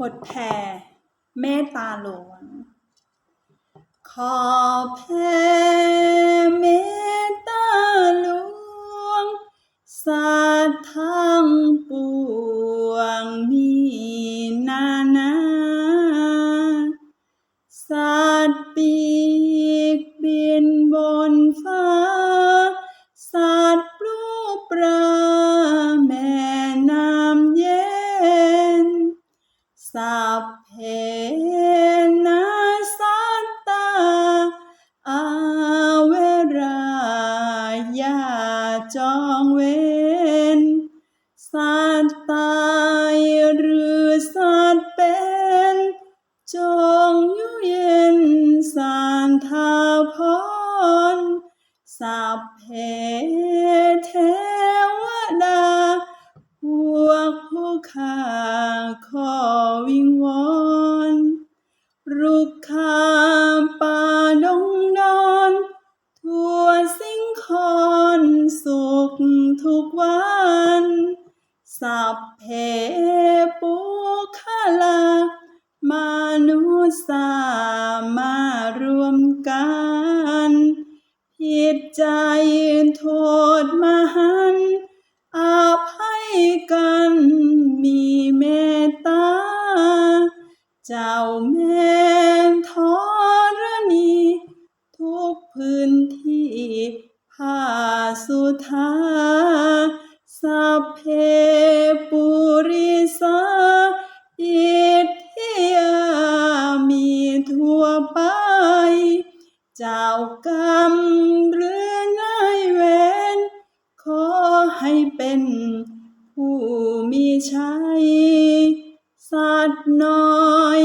บทแผ่เมตตาหลวง ขอแผ่เมตตาหล พเพนะสัตตาอาเวรายาจองเวนสัตว์ตายหรือสัตว์เป็นจงอยู่เย็นสานทาพรสัพเพเทวดาพวกผู้ข้า ทุกวัน สัพเพปุคลามนุษย์สามารวมกันผิดใจโทษมหันต์อาภัยกันมีเมตตา เจ้าแม่ สุธาสัพเพปุริสาอิทธิยามีทั่วไปเจ้ากรรมหรือนายเวรขอให้เป็นผู้มีชัยสัตว์น้อย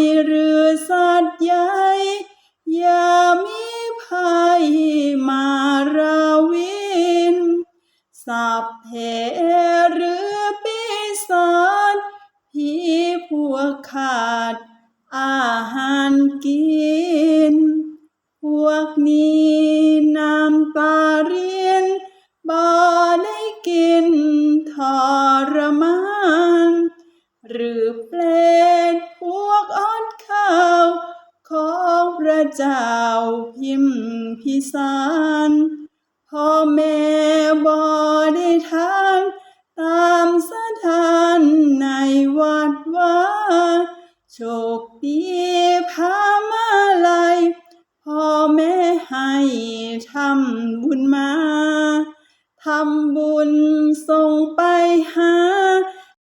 สัพเพหรือปีศาจผีพวกขาด อาหารกิน พวกนี้น้ำตาเรียนบ่ได้กินทรมาน หรือเปลดพวกอดข้าว ของพระเจ้าพิมพิสาร พ่อแม่บ่ได้ทานตามสถานในวัดว่าโชคดีพามาลัยพ่อแม่ให้ทำบุญมาทำบุญส่งไปหา